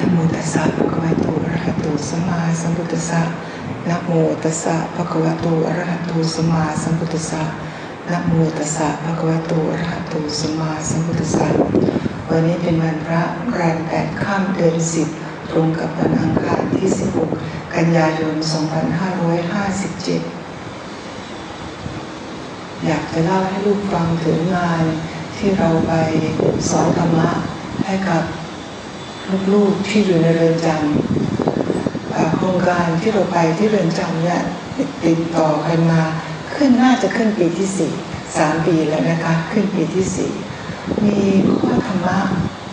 นะโมตัสสะภะคะวะโตอะระหะโตสัมมาสัมพุทธัสสะนะโมตัสสะภะคะวะโตอะระหะโตสัมมาสัมพุทธัสสะนะโมตัสสะภะคะวะโตอะระหะโตสัมมาสัมพุทธัสสะวันนี้เป็นวันพระแรมแปดค่ำเดือนสิบตรงกับวันอังคารที่ 16 กันยายน 2557 อยากจะเล่าให้ลูกฟังถึงงานที่เราไปสอนธรรมะให้กับ ลูกๆที่อยู่ในเรือนจำโครงการที่เราไปที่เรือนจำเนี่ยติดต่อกันมาขึ้นน่าจะขึ้นปีที่สี่สามปีแล้วนะคะขึ้นปีที่สี่มีข้อธรรมะ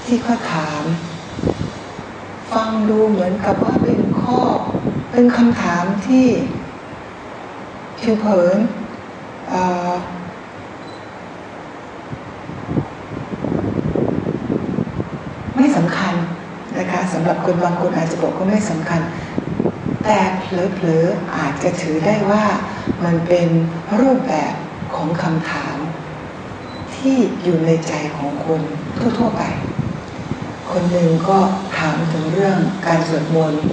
ที่เขาถาม ฟังดูเหมือนกับว่าเป็นข้อเป็นคำถามที่ผิวเผินเอ่อไม่สำคัญนะคะ สำหรับคนบางคนอาจจะบอกว่าไม่สำคัญ แต่เผลอๆอาจจะถือได้ว่ามันเป็นรูปแบบของคำถาม ที่อยู่ในใจของคนทั่วๆไป คนหนึ่งก็ถามถึงเรื่องการสวดมนต์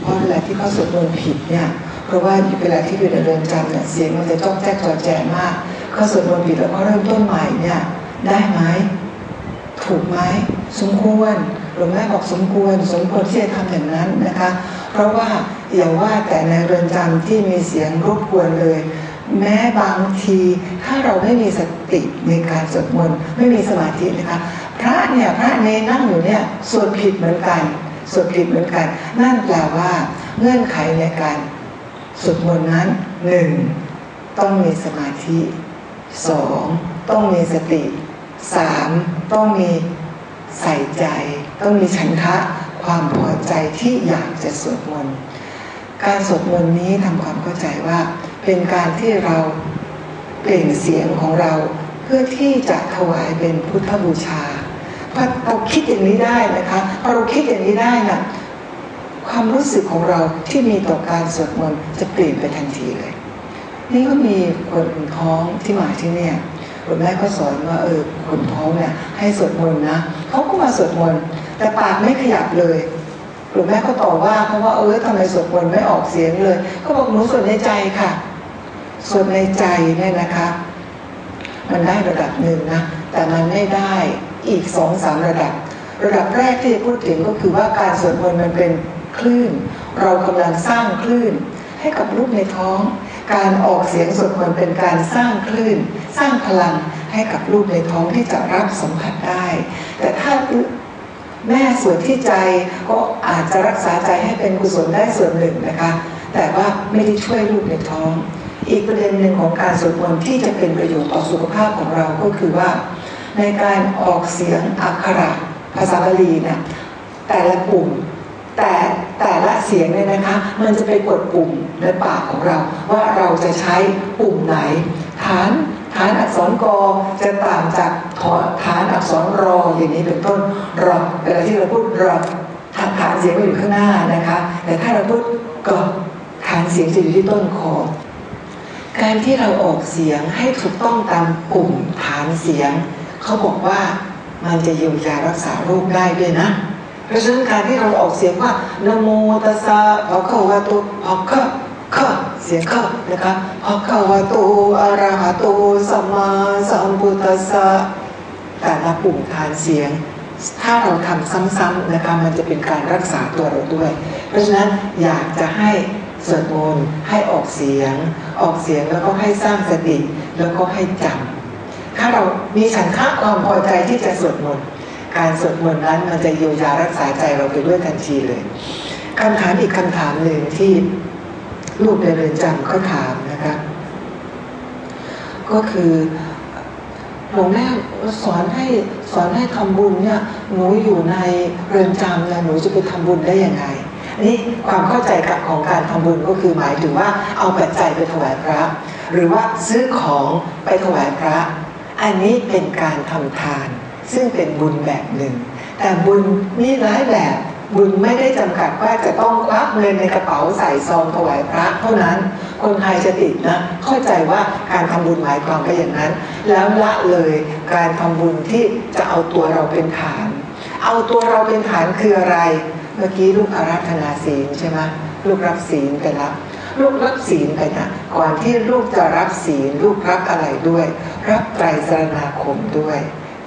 เพราะเวลาที่เขาสวดมนต์ผิดเนี่ยเพราะว่าเวลาที่อยู่ในเรือนจำเนี่ยเสียงมันจะจ้องแจ๊กจอแจมากเขาสวดมนต์ผิดแล้วเขาเริ่มต้นใหม่เนี่ยได้ไหมถูกไหมสมควร หลวงแม่บอกสมควรสมควรที่จะทำอย่างนั้นนะคะ เพราะว่าอย่าว่าแต่ในเรือนจำที่มีเสียงรบกวนเลย แม้บางทีถ้าเราไม่มีสติในการสวดมนต์ไม่มีสมาธินะคะพระเนี่ยพระเนนั่งอยู่เนี่ยสวดผิดเหมือนกันสวดผิดเหมือนกัน นั่นแปลว่าเงื่อนไขในการสวดมนต์นั้นหนึ่งต้องมีสมาธิสองต้องมีสติสามต้องมีใส่ใจ ต้องมีฉันทะความพอใจที่อยากจะสวดมนต์การสวดมนต์นี้ทำความเข้าใจว่า เป็นการที่เราเปล่งเสียงของเราเพื่อที่จะถวายเป็นพุทธบูชาพอเราคิดอย่างนี้ได้นะคะพอเราคิดอย่างนี้ได้นะความรู้สึกของเราที่มีต่อการสวดมนต์จะเปลี่ยนไปทันทีเลย นี่ก็มีคนท้องที่มาที่เนี่ยหลวงแม่ก็สอนว่าเออคนท้องเนี่ยให้สวดมนต์นะเขาก็มาสวดมนต์ แต่ปากไม่ขยับเลยหลวงแม่ก็ต่อว่าเพราะว่าเออทำไมสวดมนต์ไม่ออกเสียงเลยเขาบอกหนูสวดในใจค่ะสวดในใจเนี่ยนะคะ มันได้ระดับหนึ่งนะ แต่มันไม่ได้อีกสองสามระดับ ระดับแรกที่จะพูดถึงก็คือว่าการสวดมนต์มันเป็นคลื่น เรากำลังสร้างคลื่น ให้กับลูกในท้อง การออกเสียงสวดมนต์เป็นการสร้างคลื่น สร้างพลังให้กับลูกในท้องที่จะรับสัมผัสได้ แต่ถ้า แม่สวดที่ใจก็อาจจะรักษาใจให้เป็นกุศลได้ส่วนหนึ่งนะคะ แต่ว่าไม่ได้ช่วยลูกในท้อง อีกประเด็นหนึ่งของการสวดมนต์ที่จะเป็นประโยชน์ต่อสุขภาพของเราก็คือว่า ในการออกเสียงอักขระภาษาบาลีเนี่ยแต่ละปุ่มแต่แต่ละเสียงเนี่ยนะคะ มันจะไปกดปุ่มในปากของเรา ว่าเราจะใช้ปุ่มไหนฐาน ฐานอักษรกอจะต่างจากฐานอักษรรออย่างนี้เป็นต้นรอเวลาที่เราพูดรอฐานเสียงมันอยู่ข้างหน้านะคะ แต่ถ้าเราพูดกอฐานเสียงจะอยู่ที่ต้นคอการที่เราออกเสียงให้ถูกต้องตามปุ่มฐานเสียง เขาบอกว่ามันจะเยียวยารักษาโรคได้ด้วยนะเพราะฉะนั้นการที่เราออกเสียงว่านโมตัสสะภะคะวะโตภะคะคะ เสียงคะนะคะภะคะวะโตอะระหะโตสัมมาสัมพุทธัสสะแต่ละปุ่มฐานเสียง ถ้าเราทำซ้ำๆนะคะมันจะเป็นการรักษาตัวเราด้วย เพราะฉะนั้นอยากจะให้สวดมนต์ให้ออกเสียง ออกเสียงแล้วก็ให้สร้างสติแล้วก็ให้จำถ้าเรามีฉันทะความพอใจที่จะสวดมนต์การสวดมนต์นั้นมันจะเยียวยารักษาใจเราไปด้วยทันทีเลยคำถามอีกคำถามหนึ่งที่ ลูกในเรือนจำเขาถามนะคะก็คือหลวงแม่สอนให้สอนให้ทำบุญเนี่ยหนูอยู่ในเรือนจำเนี่ยหนูจะไปทำบุญได้ยังไงอันนี้ความเข้าใจกับของการทำบุญก็คือหมายถึงว่าเอาปัจจัยไปถวายพระ หรือว่าซื้อของไปถวายพระ อันนี้เป็นการทำทาน ซึ่งเป็นบุญแบบหนึ่ง แต่บุญมีหลายแบบ บุญไม่ได้จำกัดว่าจะต้องควักเงินในกระเป๋าใส่ซองถวายพระเท่านั้น คนไทยจะติดนะ เข้าใจว่าการทำบุญหมายความก็อย่างนั้น แล้วละเลยการทำบุญที่จะเอาตัวเราเป็นฐาน เอาตัวเราเป็นฐานคืออะไร เมื่อกี้ลูกอาราธนาศีลใช่ไหมลูกรับศีลไปล้วลูกรับศีลไปนะก่อนที่ลูกจะรับศีลลูกรับอะไรด้วย รับไตรสรณาคมด้วย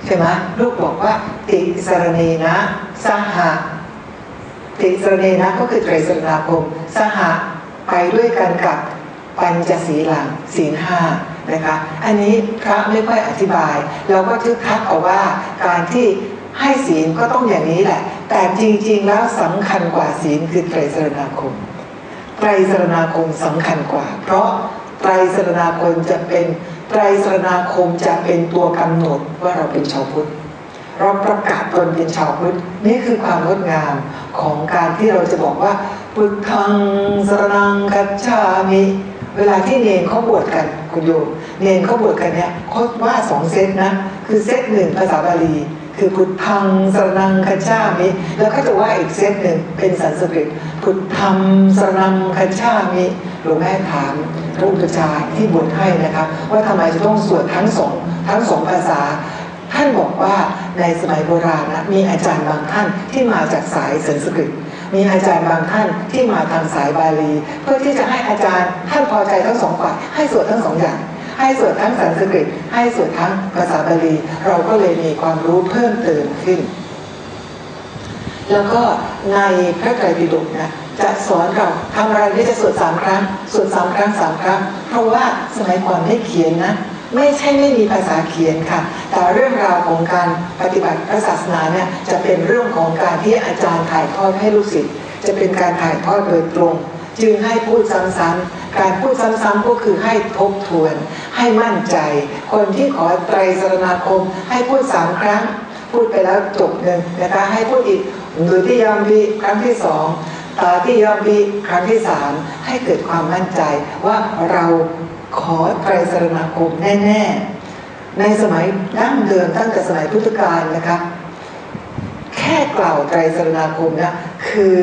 ใช่ไหมลูกบอกว่าติสรณีนะ สหะติสรณีนะก็คือไตรสรณาคม สหะไปด้วยกันกับปัญจศีลังศีลห้านะคะ อันนี้พระไม่ค่อยอธิบาย เราก็ทึกทักเอาว่าการที่ให้ศีลก็ต้องอย่างนี้แหละ แต่จริง ๆ แล้วสำคัญกว่าศีลคือไตรสรณาคม ไตรสรณาคมสำคัญกว่า เพราะไตรสรณาคมจะเป็นไตรสรณาคมจะเป็นตัวกำหนดว่าเราเป็นชาวพุทธเราประกาศตนเป็นชาวพุทธนี่คือความงดงาม ของการที่เราจะบอกว่าพุทธังสรนังกัจฉามิเวลาที่เนนเขาบวชกันคุณโยมเนนเขาบวชกันเนี่ยเขาว่าสองเซตนะ คือเซตหนึ่งภาษาบาลีคือพุทธังสรนังคัจฉามิแล้วก็จะว่าอีกเซตหนึ่งเป็นสันสกฤตพุทธังสรนังคัจฉามิหลวงแม่ถามพระอุปชาที่บวชให้นะคะว่าทำไมจะต้องสวดทั้งสองทั้งสองภาษา ท่านบอกว่าในสมัยโบราณนะมีอาจารย์บางท่านที่มาจากสายสันสกฤต มีอาจารย์บางท่านที่มาทางสายบาลี เพื่อที่จะให้อาจารย์ท่านพอใจทั้งสองฝ่ายให้สวดทั้งสองอย่างให้สวดทั้งสันสกฤต ให้สวดทั้งภาษาบาลี เราก็เลยมีความรู้เพิ่มเติมขึ้น แล้วก็ในพระไตรปิฎกนะจะสอนเราทำอะไรที่จะสวดสามครั้ง สวดสามครั้งสามครั้ง เพราะว่าสมัยก่อนไม่เขียนนะ ไม่ใช่ไม่มีภาษาเขียนค่ะ แต่เรื่องราวของการปฏิบัติพระศาสนาเนี่ยจะเป็นเรื่องของการที่อาจารย์ถ่ายทอดให้ลูกศิษย์จะเป็นการถ่ายทอดโดยตรง จึงให้พูดซ้ำๆการพูดซ้ำๆก็คือให้ทบทวน ให้มั่นใจ คนที่ขอไตรสรณาคม ให้พูดสามครั้ง พูดไปแล้วจบหนึ่งนะคะให้พูดอีกดูที่ยอมบีครั้งที่สองตาที่ยอมบีครั้งที่สามให้เกิดความมั่นใจว่าเรา ขอไตรสรณาคมแน่ๆ ในสมัยดั้งเดิมตั้งแต่สมัยพุทธกาลนะคะแค่กล่าวไตรสรณาคมนะคือ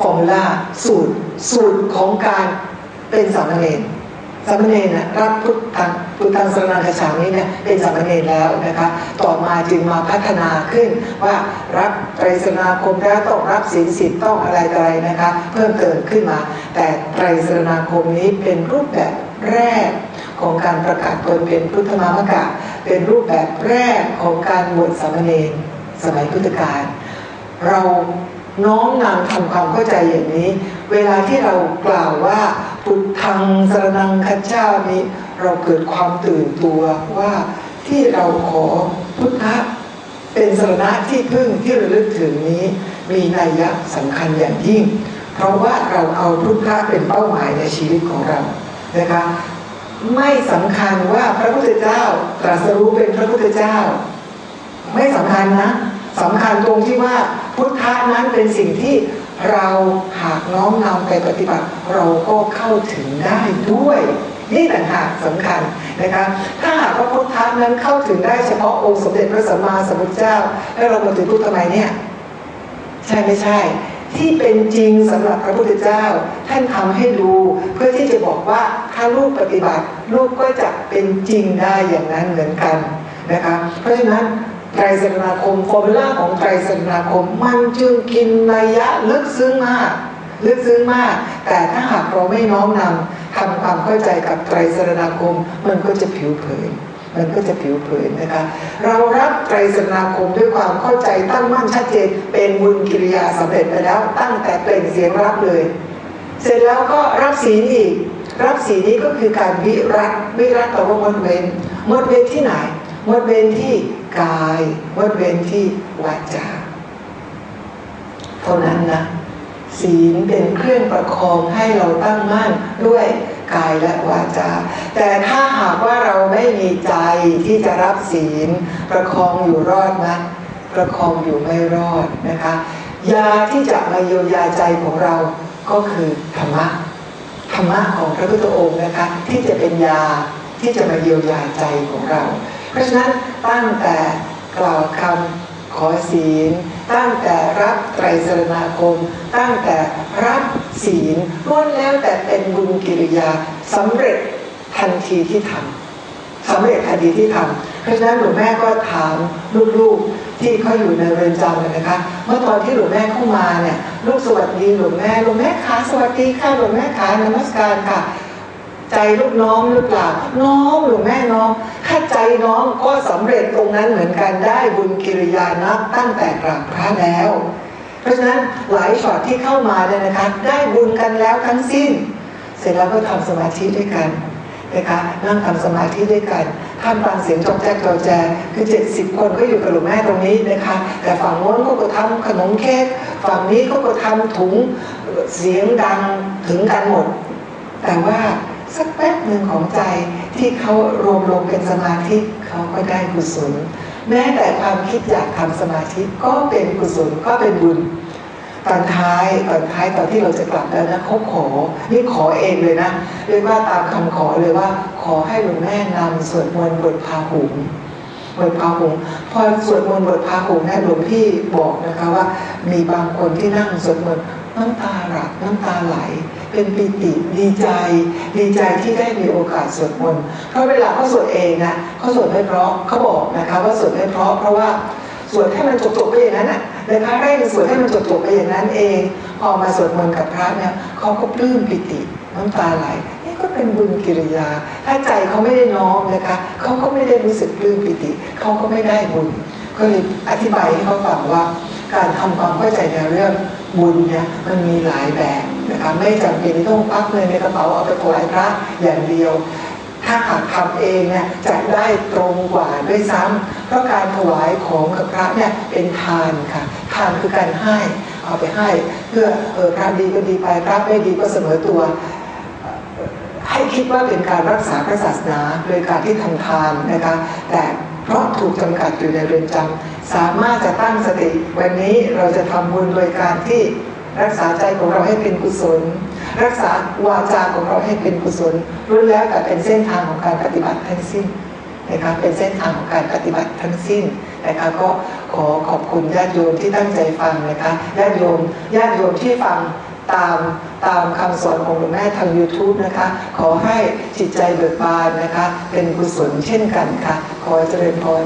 ฟอร์มูลาสูตรสูตรของการเป็นสามเณรสามเณรนะรับพุทธังพุทธังสรนังคชามิเนี่ยเป็นสามเณรแล้วนะคะต่อมาจึงมาพัฒนาขึ้นว่ารับไตรสรณาคมแล้วต้องรับศีลสิบต้องอะไรออะไรนะคะ เพิ่มเติมขึ้นมา แต่ไตรสรณาคมนี้เป็นรูปแบบ แรกของการประกาศตนเป็นพุทธมามกะ เป็นรูปแบบแรกของการบวชสามเณรสมัยพุทธกาลเราน้อมนำทำความเข้าใจอย่างนี้ เวลาที่เรากล่าวว่าพุทธังสรนังคัจฉามิเราเกิดความตื่นตัวว่าที่เราขอพุทธะเป็นสรณะที่พึ่งที่ระลึกถึงนี้ มีนัยยะสำคัญอย่างยิ่ง เพราะว่าเราเอาพุทธะเป็นเป้าหมายในชีวิตของเรา นะคะไม่สำคัญว่าพระพุทธเจ้าตรัสรู้เป็นพระพุทธเจ้า ไม่สำคัญนะสำคัญตรงที่ว่าพุทธะนั้นเป็นสิ่งที่เราหากน้อมนำไปปฏิบัติ เราก็เข้าถึงได้ด้วย นี่ต่างหากสำคัญนะคะถ้าหากว่าพุทธะนั้นเข้าถึงได้เฉพาะองค์สมเด็จพระสัมมาสัมพุทธเจ้า แล้วเรามาถึงพุทธทำไมเนี่ย ใช่ไม่ใช่ ที่เป็นจริงสำหรับพระพุทธเจ้า ท่านทำให้ดูเพื่อ บอกว่าถ้าลูกปฏิบัติ ลูกก็จะเป็นจริงได้อย่างนั้นเหมือนกันนะคะเพราะฉะนั้นไตรสรณาคมฟอร์มูลาของไตรสรณาคมมันจึงกินนัยะลึกซึ้งมาก ลึกซึ้งมาก แต่ถ้าหากเราไม่น้อมนำทำความเข้าใจกับไตรสรณาคม มันก็จะผิวเผินมันก็จะผิวเผินะคะ เรารับไตรสรณาคมด้วยความเข้าใจตั้งมั่นชัดเจน เป็นบุญกิริยาสำเร็จไปแล้ว ตั้งแต่เปล่งเสียงรับเลย เสร็จแล้วก็รับศีลอีก รับศีนี้ก็คือการวิรัตวิรัตแปลว่างดเว้นงดเว้นที่ไหนงดเว้นที่กายงดเว้นที่วาจาเท่านั้นนะศีลเป็นเครื่องประคองให้เราตั้งมั่นด้วยกายและวาจา แต่ถ้าหากว่าเราไม่มีใจที่จะรับศีล ประคองอยู่รอดไหมประคองอยู่ไม่รอดนะคะ ยาที่จะมาเยียวยาใจของเราก็คือธรรมะ ธรรมะของพระพุทธองค์นะคะที่จะเป็นยาที่จะมาเยียวยาใจของเรา เพราะฉะนั้นตั้งแต่กล่าวคำขอศีล ตั้งแต่รับไตรสรณาคม ตั้งแต่รับศีลล้วนแล้วแต่เป็นบุญกิริยาสำเร็จทันทีที่ทำสำเร็จทันทีที่ทำ เพราะฉะนั้นหลวงแม่ก็ถามลูกๆที่เขาอยู่ในเรือนจำเลยนะคะ เมื่อตอนที่หลวงแม่เข้ามาเนี่ยลูกสวัสดีหลวงแม่หลวงแม่ขาสวัสดีค่ะหลวงแม่ขานมัสการค่ะ ใจลูกน้องหรือเปล่าน้องหรือแม่น้องถ้าใจน้องก็สำเร็จตรงนั้นเหมือนกันได้บุญกิริยานับตั้งแต่กราบพระแล้ว เพราะฉะนั้นหลายช็อตที่เข้ามาเนี่ยนะคะ ได้บุญกันแล้วทั้งสิ้น เสร็จแล้วก็ทำสมาธิด้วยกัน นะคะนั่งทำสมาธิด้วยกันท่ามกลางเสียงจอกแจ๊กจอแจคือ 70 คนก็อยู่กับหลวงแม่ตรงนี้นะคะ แต่ฝั่งโน้นเขาก็ทำขนมเค้กฝั่งนี้เขาก็ทำถุงเสียงดังถึงกันหมด แต่ว่าสักแป๊บหนึ่งของใจที่เขารวมลงเป็นสมาธิเขาก็ได้กุศล แม้แต่ความคิดอยากทำสมาธิก็เป็นกุศลก็เป็นบุญ ตอนท้ายตอนท้ายตอนที่เราจะกลับแล้วนะเขาขอ นี่ขอเองเลยนะเรียกว่าตามคำขอเลยว่า ขอให้หลวงแม่นำสวดมนต์บทพาหุงบทพาหุงพอสวดมนต์บทพาหุงนะหลวงพี่บอกนะคะว่า มีบางคนที่นั่งสวดมนต์น้ำตาหลักน้ำตาไหล เป็นปิติดีใจ ดีใจที่ได้มีโอกาสสวดมนต์เพราะเวลาเขาสวดเองนะเขาสวดไม่เพราะเขาบอกนะคะว่าสวดไม่เพราะเพราะว่าสวดให้มันจบๆไปอย่างนั้นน่ะ นะคะเร่งสวดให้มันจบๆไปอย่างนั้นเอง พอมาสวดมนต์กับพระเนี่ยเขาก็ปลื้มปิติน้ำตาไหลนี่ก็เป็นบุญกิริยา ถ้าใจเขาไม่ได้น้อมนะคะเขาก็ไม่ได้รู้สึกปลื้มปิติเขาก็ไม่ได้บุญ ก็เลยอธิบายให้เขาฟังว่า การทำความเข้าใจในเรื่องบุญเนี่ยมันมีหลายแบบนะคะไม่จำเป็นที่ต้องพักเงินในกระเป๋าเอาไปถวายพระอย่างเดียว ถ้าหากทำเองเนี่ยจะได้ตรงกว่าด้วยซ้ำเพราะการถวายของกับพระเนี่ยเป็นทานค่ะ ทานคือการให้เอาไปให้ เพื่อเออพระดีก็ดีไปพระไม่ดีก็เสมอตัว ให้คิดว่าเป็นการรักษาพระศาสนาโดยการที่ทำทานนะคะแต่เพราะถูกจำกัดอยู่ในเรือนจำสามารถจะตั้งสติ วันนี้เราจะทำบุญโดยการที่รักษาใจของเราให้เป็นกุศล รักษาวาจาของเราให้เป็นกุศลรู้แล้วแต่เป็นเส้นทางของการปฏิบัติทั้งสิ้นนะคะเป็นเส้นทางของการปฏิบัติทั้งสิ้นนะคะก็ขอขอบคุณญาติโยมที่ตั้งใจฟังนะคะญาติโยมญาติโยมที่ฟังตามตามคำสอนของหลวงแม่ทาง YouTube นะคะ ขอให้จิตใจเบิกบานนะคะ เป็นกุศลเช่นกันค่ะ ขอเจริญพร